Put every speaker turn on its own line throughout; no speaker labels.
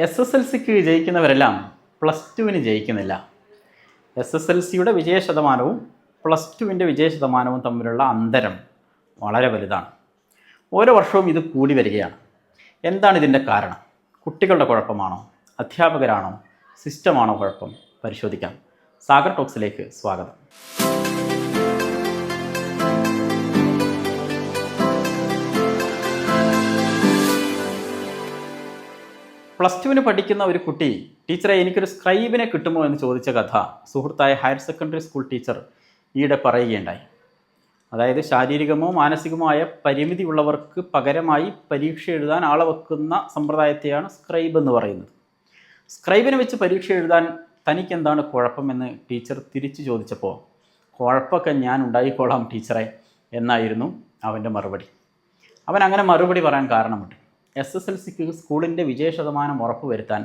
S S L സിക്ക് ജയിക്കുന്നവരെല്ലാം plus ടുവിന് ജയിക്കുന്നില്ല. S S L സിയുടെ വിജയ ശതമാനവും പ്ലസ് ടുവിന്റെ വിജയ ശതമാനവും തമ്മിലുള്ള അന്തരം വളരെ വലുതാണ്. ഓരോ വർഷവും ഇത് കൂടി വരികയാണ്. എന്താണ് ഇതിന്റെ കാരണം? കുട്ടികളുടെ കുഴപ്പമാണോ? അധ്യാപകരാണോ? സിസ്റ്റമാണോ കുഴപ്പം? പരിശോധിക്കാം. സാഗർ ടോക്സിലേക്ക് സ്വാഗതം. പ്ലസ് ടുവിന് പഠിക്കുന്ന ഒരു കുട്ടി ടീച്ചറെ എനിക്കൊരു സ്ക്രൈബിനെ കിട്ടുമോ എന്ന് ചോദിച്ച കഥ സുഹൃത്തായ ഹയർ സെക്കൻഡറി സ്കൂൾ ടീച്ചർ ഈയിടെ പറയുകയുണ്ടായി. അതായത് ശാരീരികമോ മാനസികമോ ആയ പരിമിതി ഉള്ളവർക്ക് പകരമായി പരീക്ഷ എഴുതാൻ ആളെ വെക്കുന്ന സമ്പ്രദായത്തെയാണ് സ്ക്രൈബ് എന്ന് പറയുന്നത്. സ്ക്രൈബിനെ വെച്ച് പരീക്ഷ എഴുതാൻ തനിക്കെന്താണ് കുഴപ്പമെന്ന് ടീച്ചർ തിരിച്ചു ചോദിച്ചപ്പോൾ കുഴപ്പമൊക്കെ ഞാൻ ഉണ്ടായിക്കോളാം ടീച്ചറെ എന്നായിരുന്നു അവന്റെ മറുപടി. അവൻ അങ്ങനെ മറുപടി പറയാൻ കാരണമുണ്ട്. എസ് എസ് എൽ സിക്ക് സ്കൂളിന്റെ വിജയ ശതമാനം ഉറപ്പുവരുത്താൻ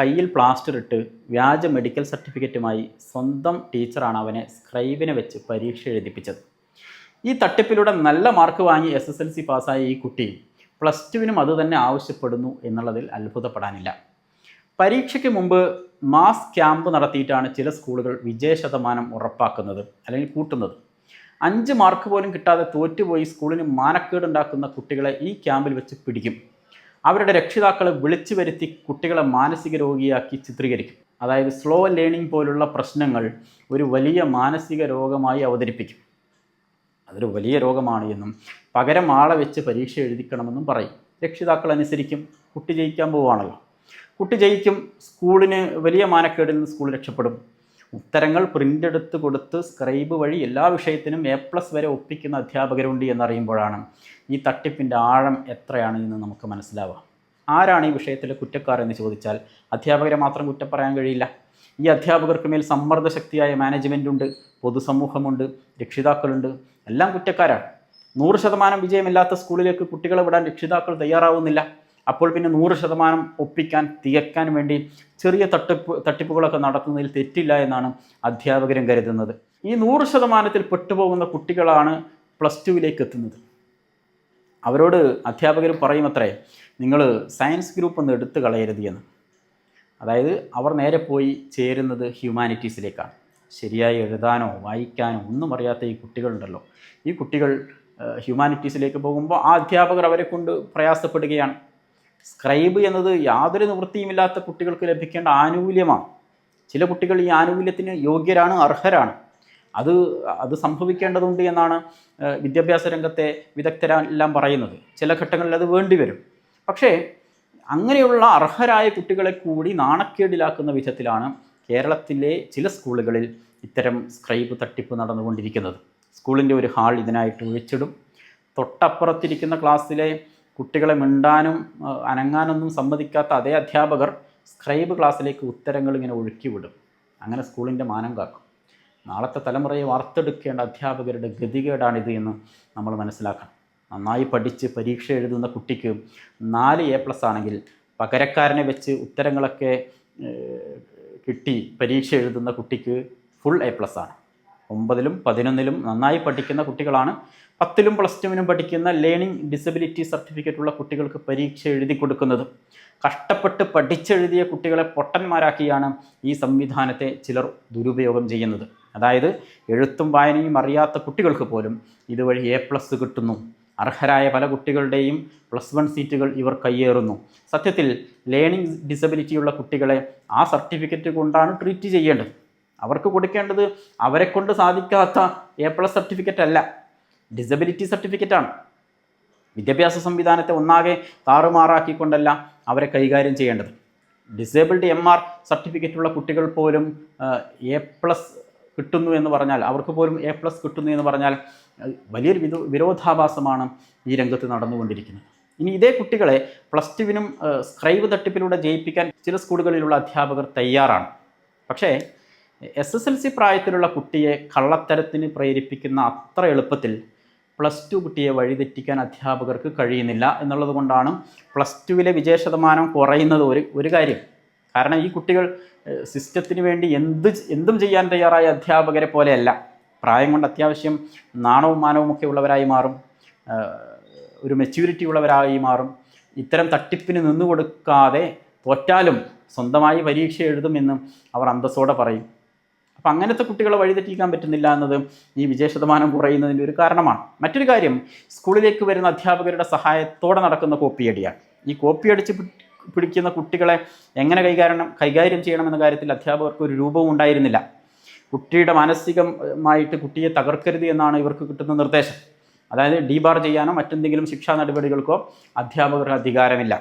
കയ്യിൽ പ്ലാസ്റ്റർ ഇട്ട് വ്യാജ മെഡിക്കൽ സർട്ടിഫിക്കറ്റുമായി സ്വന്തം ടീച്ചറാണ് അവനെ സ്ക്രൈബിനെ വെച്ച് പരീക്ഷ എഴുതിപ്പിച്ചത്. ഈ തട്ടിപ്പിലൂടെ നല്ല മാർക്ക് വാങ്ങി എസ് എസ് എൽ സി പാസ്സായ ഈ കുട്ടി പ്ലസ് ടുവിനും അതുതന്നെ ആവശ്യപ്പെടുന്നു എന്നുള്ളതിൽ അത്ഭുതപ്പെടാനില്ല. പരീക്ഷയ്ക്ക് മുമ്പ് മാസ് ക്യാമ്പ് നടത്തിയിട്ടാണ് ചില സ്കൂളുകൾ വിജയ ശതമാനം ഉറപ്പാക്കുന്നത് അല്ലെങ്കിൽ കൂട്ടുന്നത്. അഞ്ച് മാർക്ക് പോലും കിട്ടാതെ തോറ്റുപോയി സ്കൂളിന് മാനക്കേടുണ്ടാക്കുന്ന കുട്ടികളെ ഈ ക്യാമ്പിൽ വെച്ച് പിടിക്കും. അവരുടെ രക്ഷിതാക്കളെ വിളിച്ചു വരുത്തി കുട്ടികളെ മാനസിക രോഗിയാക്കി ചിത്രീകരിക്കും. അതായത് സ്ലോ ലേണിംഗ് പോലുള്ള പ്രശ്നങ്ങൾ ഒരു വലിയ മാനസിക രോഗമായി അവതരിപ്പിക്കും. അതൊരു വലിയ രോഗമാണ് എന്നും പകരം ആളെ വെച്ച് പരീക്ഷ എഴുതിക്കണമെന്നും പറയും. രക്ഷിതാക്കൾ അനുസരിക്കും. കുട്ടി ജയിക്കാൻ പോവുകയാണല്ലോ. കുട്ടി ജയിക്കും. സ്കൂളിന് വലിയ മാനക്കേടിൽ നിന്ന് സ്കൂൾ രക്ഷപ്പെടും. ഉത്തരങ്ങൾ പ്രിന്റ് എടുത്ത് കൊടുത്ത് സ്ക്രൈബ് വഴി എല്ലാ വിഷയത്തിനും എ പ്ലസ് വരെ ഒപ്പിക്കുന്ന അധ്യാപകരുണ്ട് എന്നറിയുമ്പോഴാണ് ഈ തട്ടിപ്പിന്റെ ആഴം എത്രയാണ് എന്ന് നമുക്ക് മനസ്സിലാവുക. ആരാണ് ഈ വിഷയത്തിലെ കുറ്റക്കാർ എന്ന് ചോദിച്ചാൽ അധ്യാപകരെ മാത്രം കുറ്റം പറയാൻ കഴിയില്ല. ഈ അധ്യാപകർക്ക് മേൽ സമ്മർദ്ദ ശക്തിയായ മാനേജ്മെന്റ് ഉണ്ട് പൊതുസമൂഹമുണ്ട് രക്ഷിതാക്കളുണ്ട്. എല്ലാം കുറ്റക്കാരാണ്. നൂറ് ശതമാനം വിജയമില്ലാത്ത സ്കൂളിലേക്ക് കുട്ടികളെ വിടാൻ രക്ഷിതാക്കൾ തയ്യാറാവുന്നില്ല. അപ്പോൾ പിന്നെ നൂറ് ശതമാനം ഒപ്പിക്കാൻ തികക്കാൻ വേണ്ടി ചെറിയ തട്ടിപ്പ് തട്ടിപ്പുകളൊക്കെ നടത്തുന്നതിൽ തെറ്റില്ല എന്നാണ് അധ്യാപകരും കരുതുന്നത്. ഈ നൂറ് ശതമാനത്തിൽ പെട്ടുപോകുന്ന കുട്ടികളാണ് പ്ലസ് ടുവിലേക്ക് എത്തുന്നത്. അവരോട് അധ്യാപകർ പറയും അത്രേ നിങ്ങൾ സയൻസ് ഗ്രൂപ്പ് ഒന്ന് എടുത്തു കളയരുത് എന്ന്. അതായത് അവർ നേരെ പോയി ചേരുന്നത് ഹ്യൂമാനിറ്റീസിലേക്കാണ് ശരിയായി എഴുതാനോ വായിക്കാനോ ഒന്നും അറിയാത്ത ഈ കുട്ടികളുണ്ടല്ലോ. ഈ കുട്ടികൾ ഹ്യൂമാനിറ്റീസിലേക്ക് പോകുമ്പോൾ ആ അധ്യാപകർ അവരെ കൊണ്ട് പ്രയാസപ്പെടുകയാണ്. സ്ക്രൈബ് എന്നത് യാതൊരു നിവൃത്തിയുമില്ലാത്ത കുട്ടികൾക്ക് ലഭിക്കേണ്ട ആനുകൂല്യമാണ്. ചില കുട്ടികൾ ഈ ആനുകൂല്യത്തിന് യോഗ്യരാണ് അർഹരാണ്. അത് അത് സംഭവിക്കേണ്ടതുണ്ട് എന്നാണ് വിദ്യാഭ്യാസ രംഗത്തെ വിദഗ്ധരെല്ലാം പറയുന്നത്. ചില ഘട്ടങ്ങളിൽ അത് വേണ്ടിവരും പക്ഷേ അങ്ങനെയുള്ള അർഹരായ കുട്ടികളെ കൂടി നാണക്കേടിലാക്കുന്ന വിധത്തിലാണ് കേരളത്തിലെ ചില സ്കൂളുകളിൽ ഇത്തരം സ്ക്രൈബ് തട്ടിപ്പ് നടന്നുകൊണ്ടിരിക്കുന്നത്. സ്കൂളിന്റെ ഒരു ഹാൾ ഇതിനായിട്ട് ഒഴിച്ചിടും. തൊട്ടപ്പുറത്തിരിക്കുന്ന ക്ലാസ്സിലെ കുട്ടികളെ മിണ്ടാനും അനങ്ങാനൊന്നും സമ്മതിക്കാത്ത അതേ അധ്യാപകർ സ്ക്രൈബ് ക്ലാസ്സിലേക്ക് ഉത്തരങ്ങൾ ഇങ്ങനെ ഒഴുക്കിവിടും. അങ്ങനെ സ്കൂളിന്റെ മാനം കാക്കും. നാളത്തെ തലമുറയെ വാർത്തെടുക്കേണ്ട അധ്യാപകരുടെ ഗതികേടാണിത് എന്ന് നമ്മൾ മനസ്സിലാക്കണം. നന്നായി പഠിച്ച് പരീക്ഷ എഴുതുന്ന കുട്ടിക്ക് നാല് എ പ്ലസ് ആണെങ്കിൽ പകരക്കാരനെ വെച്ച് ഉത്തരങ്ങളൊക്കെ കിട്ടി പരീക്ഷ എഴുതുന്ന കുട്ടിക്ക് ഫുൾ എ പ്ലസ് ആണ്. ഒമ്പതിലും പതിനൊന്നിലും നന്നായി പഠിക്കുന്ന കുട്ടികളാണ്. പത്തിലും പ്ലസ് ടുവിനും പഠിക്കുന്ന ലേണിംഗ് ഡിസബിലിറ്റി സർട്ടിഫിക്കറ്റ് ഉള്ള കുട്ടികൾക്ക് പരീക്ഷ എഴുതി കൊടുക്കുന്നത്. കഷ്ടപ്പെട്ട് പഠിച്ചെഴുതിയ കുട്ടികളെ പൊട്ടന്മാരാക്കിയാണ് ഈ സംവിധാനത്തെ ചിലർ ദുരുപയോഗം ചെയ്യുന്നത്. അതായത് എഴുത്തും വായനയും അറിയാത്ത കുട്ടികൾക്ക് പോലും ഇതുവഴി എ പ്ലസ് കിട്ടുന്നു. അർഹരായ പല കുട്ടികളുടെയും പ്ലസ് വൺ സീറ്റുകൾ ഇവർ കയ്യേറുന്നു. സത്യത്തിൽ ലേണിംഗ് ഡിസബിലിറ്റിയുള്ള കുട്ടികളെ ആ സർട്ടിഫിക്കറ്റ് കൊണ്ടാണ് ട്രീറ്റ് ചെയ്യേണ്ടത്. അവർക്ക് കൊടുക്കേണ്ടത് അവരെ കൊണ്ട് സാധിക്കാത്ത എ പ്ലസ് സർട്ടിഫിക്കറ്റ് അല്ല. ഡിസബിലിറ്റി സർട്ടിഫിക്കറ്റാണ് വിദ്യാഭ്യാസ സംവിധാനത്തെ ഒന്നാകെ താറുമാറാക്കിക്കൊണ്ടല്ല അവരെ കൈകാര്യം ചെയ്യേണ്ടത്. ഡിസേബിൾഡ് എം ആർ സർട്ടിഫിക്കറ്റുള്ള കുട്ടികൾ പോലും എ പ്ലസ് കിട്ടുന്നു എന്ന് പറഞ്ഞാൽ അവർക്ക് പോലും എ പ്ലസ് കിട്ടുന്നു എന്ന് പറഞ്ഞാൽ വലിയൊരു വിരോ വിരോധാഭാസമാണ് ഈ രംഗത്ത് നടന്നുകൊണ്ടിരിക്കുന്നത്. ഇനി ഇതേ കുട്ടികളെ പ്ലസ് ടുവിനും സ്ക്രൈബ് തട്ടിപ്പിലൂടെ ജയിപ്പിക്കാൻ ചില സ്കൂളുകളിലുള്ള അധ്യാപകർ തയ്യാറാണ്. പക്ഷേ എസ് എസ് എൽ സി പ്രായത്തിലുള്ള കുട്ടിയെ കള്ളത്തരത്തിന് പ്രേരിപ്പിക്കുന്ന അത്ര എളുപ്പത്തിൽ പ്ലസ് ടു കുട്ടിയെ വഴിതെറ്റിക്കാൻ അധ്യാപകർക്ക് കഴിയുന്നില്ല എന്നുള്ളത് കൊണ്ടാണ് പ്ലസ് ടുവിലെ വിജയശതമാനം കുറയുന്നത് ഒരു ഒരു കാര്യം. കാരണം ഈ കുട്ടികൾ സിസ്റ്റത്തിന് വേണ്ടി എന്ത് എന്തും ചെയ്യാൻ തയ്യാറായ അധ്യാപകരെ പോലെയല്ല. പ്രായം കൊണ്ട് അത്യാവശ്യം നാണവും മാനവും ഒക്കെ ഉള്ളവരായി മാറും. ഒരു മെച്യൂരിറ്റി ഉള്ളവരായി മാറും. ഇത്തരം തട്ടിപ്പിന് നിന്നു കൊടുക്കാതെ തോറ്റാലും സ്വന്തമായി പരീക്ഷ എഴുതുമെന്നും അവർ അന്തസ്സോടെ പറയും. അപ്പം അങ്ങനത്തെ കുട്ടികളെ വഴിതെറ്റിക്കാൻ പറ്റുന്നില്ല എന്നത് ഈ വിജയ ശതമാനം കുറയുന്നതിന്റെ ഒരു കാരണമാണ്. മറ്റൊരു കാര്യം സ്കൂളിലേക്ക് വരുന്ന അധ്യാപകരുടെ സഹായത്തോടെ നടക്കുന്ന കോപ്പിയടിയാണ് ഈ കോപ്പിയടിച്ച് പിടിക്കുന്ന കുട്ടികളെ എങ്ങനെ കൈകാര്യം കൈകാര്യം ചെയ്യണമെന്ന കാര്യത്തിൽ അധ്യാപകർക്ക് ഒരു രൂപവും ഉണ്ടായിരുന്നില്ല. കുട്ടിയുടെ മാനസികമായിട്ട് കുട്ടിയെ തകർക്കരുത് എന്നാണ് ഇവർക്ക് കിട്ടുന്ന നിർദ്ദേശം. അതായത് ഡീബാർ ചെയ്യാനോ മറ്റെന്തെങ്കിലും ശിക്ഷാ നടപടികൾക്കോ അധ്യാപകർക്ക് അധികാരമില്ല.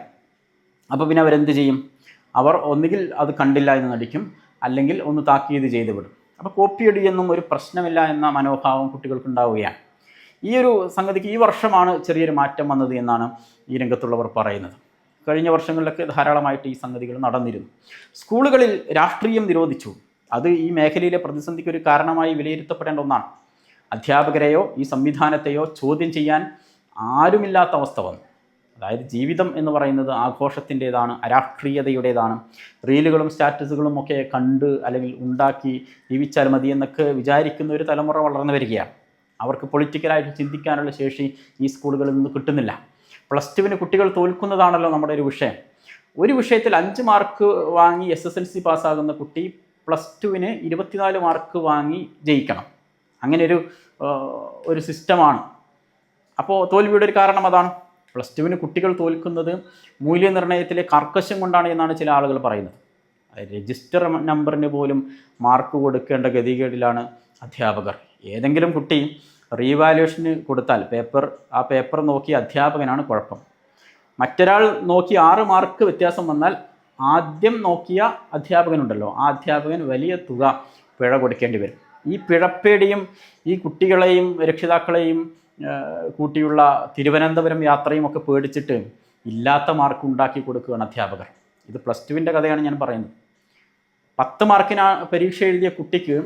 അപ്പോൾ പിന്നെ അവരെന്ത് ചെയ്യും? അവർ ഒന്നുകിൽ അത് കണ്ടില്ല എന്ന് നടിക്കും അല്ലെങ്കിൽ ഒന്ന് താക്കീത് ചെയ്ത് വിടും. അപ്പോൾ കോപ്പി കോപ്പിയടിയൊന്നും ഒരു പ്രശ്നമില്ല എന്ന മനോഭാവം കുട്ടികൾക്ക് ഉണ്ടാവുകയാണ് ഈ ഒരു സംഗതിക്ക് ഈ വർഷമാണ് ചെറിയൊരു മാറ്റം വന്നത് എന്നാണ് ഈ രംഗത്തുള്ളവർ പറയുന്നത്. കഴിഞ്ഞ വർഷങ്ങളിലൊക്കെ ധാരാളമായിട്ട് ഈ സംഗതികൾ നടന്നിരുന്നു. സ്കൂളുകളിൽ രാഷ്ട്രീയം നിരോധിച്ചു. അത് ഈ മേഖലയിലെ പ്രതിസന്ധിക്ക് ഒരു കാരണമായി വിലയിരുത്തപ്പെടേണ്ട ഒന്നാണ്. അധ്യാപകരെയോ ഈ സംവിധാനത്തെയോ ചോദ്യം ചെയ്യാൻ ആരുമില്ലാത്ത അവസ്ഥ വന്നു. അതായത് ജീവിതം എന്ന് പറയുന്നത് ആഘോഷത്തിന്റെതാണ് അരാഷ്ട്രീയതയുടേതാണ്. റീലുകളും സ്റ്റാറ്റസുകളും ഒക്കെ കണ്ട് അല്ലെങ്കിൽ ഉണ്ടാക്കി ജീവിച്ചാൽ മതി എന്നൊക്കെ വിചാരിക്കുന്ന ഒരു തലമുറ വളർന്നു വരികയാണ്. അവർക്ക് പൊളിറ്റിക്കലായിട്ട് ചിന്തിക്കാനുള്ള ശേഷി ഈ സ്കൂളുകളിൽ നിന്ന് കിട്ടുന്നില്ല. പ്ലസ് ടുവിന് കുട്ടികൾ തോൽക്കുന്നതാണല്ലോ നമ്മുടെ ഒരു വിഷയം. ഒരു വിഷയത്തിൽ അഞ്ച് മാർക്ക് വാങ്ങി എസ് എസ് എൽ സി പാസ്സാകുന്ന കുട്ടി പ്ലസ് ടുവിന് ഇരുപത്തിനാല് മാർക്ക് വാങ്ങി ജയിക്കണം. അങ്ങനെ ഒരു ഒരു സിസ്റ്റമാണ്. അപ്പോൾ തോൽവിയുടെ ഒരു കാരണം അതാണ്. പ്ലസ് ടുവിന് കുട്ടികൾ തോൽക്കുന്നത് മൂല്യനിർണയത്തിലെ കർക്കശം കൊണ്ടാണ് എന്നാണ് ചില ആളുകൾ പറയുന്നത്. രജിസ്റ്റർ നമ്പറിന് പോലും മാർക്ക് കൊടുക്കേണ്ട ഗതികേടിലാണ് അധ്യാപകർ. ഏതെങ്കിലും കുട്ടി റീവാലുവേഷന് കൊടുത്താൽ പേപ്പർ ആ പേപ്പർ നോക്കി അധ്യാപകനാണ് കുഴപ്പം. മറ്റൊരാൾ നോക്കി ആറ് മാർക്ക് വ്യത്യാസം വന്നാൽ ആദ്യം നോക്കിയ അധ്യാപകനുണ്ടല്ലോ ആ അധ്യാപകൻ വലിയ തുക പിഴ കൊടുക്കേണ്ടി വരും. ഈ പിഴപ്പേടിയും ഈ കുട്ടികളെയും രക്ഷിതാക്കളെയും കൂട്ടിയുള്ള തിരുവനന്തപുരം യാത്രയും ഒക്കെ പേടിച്ചിട്ട് ഇല്ലാത്ത മാർക്ക് ഉണ്ടാക്കി കൊടുക്കുകയാണ് അധ്യാപകർ. ഇത് പ്ലസ് ടുവിന്റെ കഥയാണ് ഞാൻ പറയുന്നത്. പത്ത് മാർക്കിന് പരീക്ഷ എഴുതിയ കുട്ടിക്ക്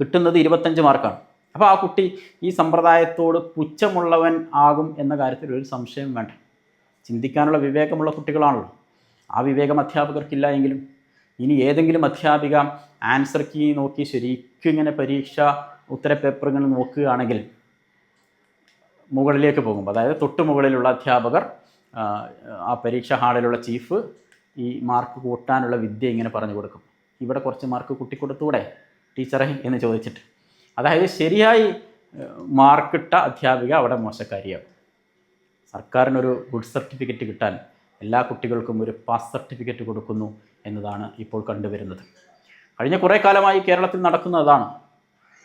കിട്ടുന്നത് ഇരുപത്തഞ്ച് മാർക്കാണ് അപ്പോൾ ആ കുട്ടി ഈ സമ്പ്രദായത്തോട് പുച്ഛമുള്ളവൻ ആകും എന്ന കാര്യത്തിൽ ഒരു സംശയം വേണ്ട. ചിന്തിക്കാനുള്ള വിവേകമുള്ള കുട്ടികളാണല്ലോ. ആ വിവേകം അധ്യാപകർക്കില്ല എങ്കിലും ഇനി ഏതെങ്കിലും അധ്യാപിക ആൻസർ കീ നോക്കി ശരിക്കും ഇങ്ങനെ പരീക്ഷ ഉത്തര പേപ്പർ ഇങ്ങനെ നോക്കുകയാണെങ്കിൽ മുകളിലേക്ക് പോകുമ്പോൾ അതായത് തൊട്ട് മുകളിലുള്ള അധ്യാപകർ ആ, പരീക്ഷ ഹാളിലുള്ള ചീഫ് ഈ മാർക്ക് കൂട്ടാനുള്ള വിദ്യ ഇങ്ങനെ പറഞ്ഞു കൊടുക്കും. ഇവിടെ കുറച്ച് മാർക്ക് കൂട്ടിക്കൊടുത്തൂടെ ടീച്ചറെ എന്ന് ചോദിച്ചിട്ട്. അതായത് ശരിയായി മാർക്കിട്ട അധ്യാപിക അവിടെ മോശക്കാരിയാവും. സർക്കാരിനൊരു ഗുഡ് സർട്ടിഫിക്കറ്റ് കിട്ടാൻ എല്ലാ കുട്ടികൾക്കും ഒരു പാസ് സർട്ടിഫിക്കറ്റ് കൊടുക്കുന്നു എന്നതാണ് ഇപ്പോൾ കണ്ടുവരുന്നത്. കഴിഞ്ഞ കുറേ കാലമായി കേരളത്തിൽ നടക്കുന്നതാണ്.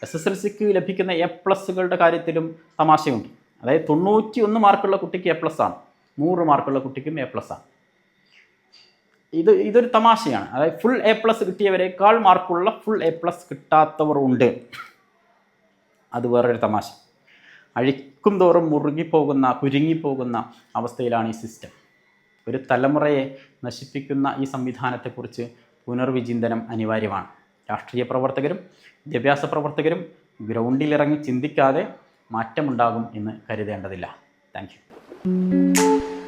എസ് എസ് എൽ സിക്ക് ലഭിക്കുന്ന എ പ്ലസ്സുകളുടെ കാര്യത്തിലും തമാശയുണ്ട്. അതായത് തൊണ്ണൂറ്റി ഒന്ന് മാർക്കുള്ള കുട്ടിക്ക് എ പ്ലസ് ആണ്. നൂറ് മാർക്കുള്ള കുട്ടിക്കും എ പ്ലസ് ആണ്. ഇത് ഇതൊരു തമാശയാണ്. അതായത് ഫുൾ എ പ്ലസ് കിട്ടിയവരെക്കാൾ മാർക്കുള്ള ഫുൾ എ പ്ലസ് കിട്ടാത്തവർ ഉണ്ട് അത് വേറൊരു തമാശ. അഴിക്കും തോറും മുറുകിപ്പോകുന്ന കുരുങ്ങിപ്പോകുന്ന അവസ്ഥയിലാണ് ഈ സിസ്റ്റം ഒരു തലമുറയെ നശിപ്പിക്കുന്ന ഈ സംവിധാനത്തെക്കുറിച്ച് പുനർവിചിന്തനം അനിവാര്യമാണ്. രാഷ്ട്രീയ പ്രവർത്തകരും വിദ്യാഭ്യാസ പ്രവർത്തകരും ഗ്രൗണ്ടിലിറങ്ങി ചിന്തിക്കാതെ മാറ്റമുണ്ടാകും എന്ന് കരുതേണ്ടതില്ല. താങ്ക്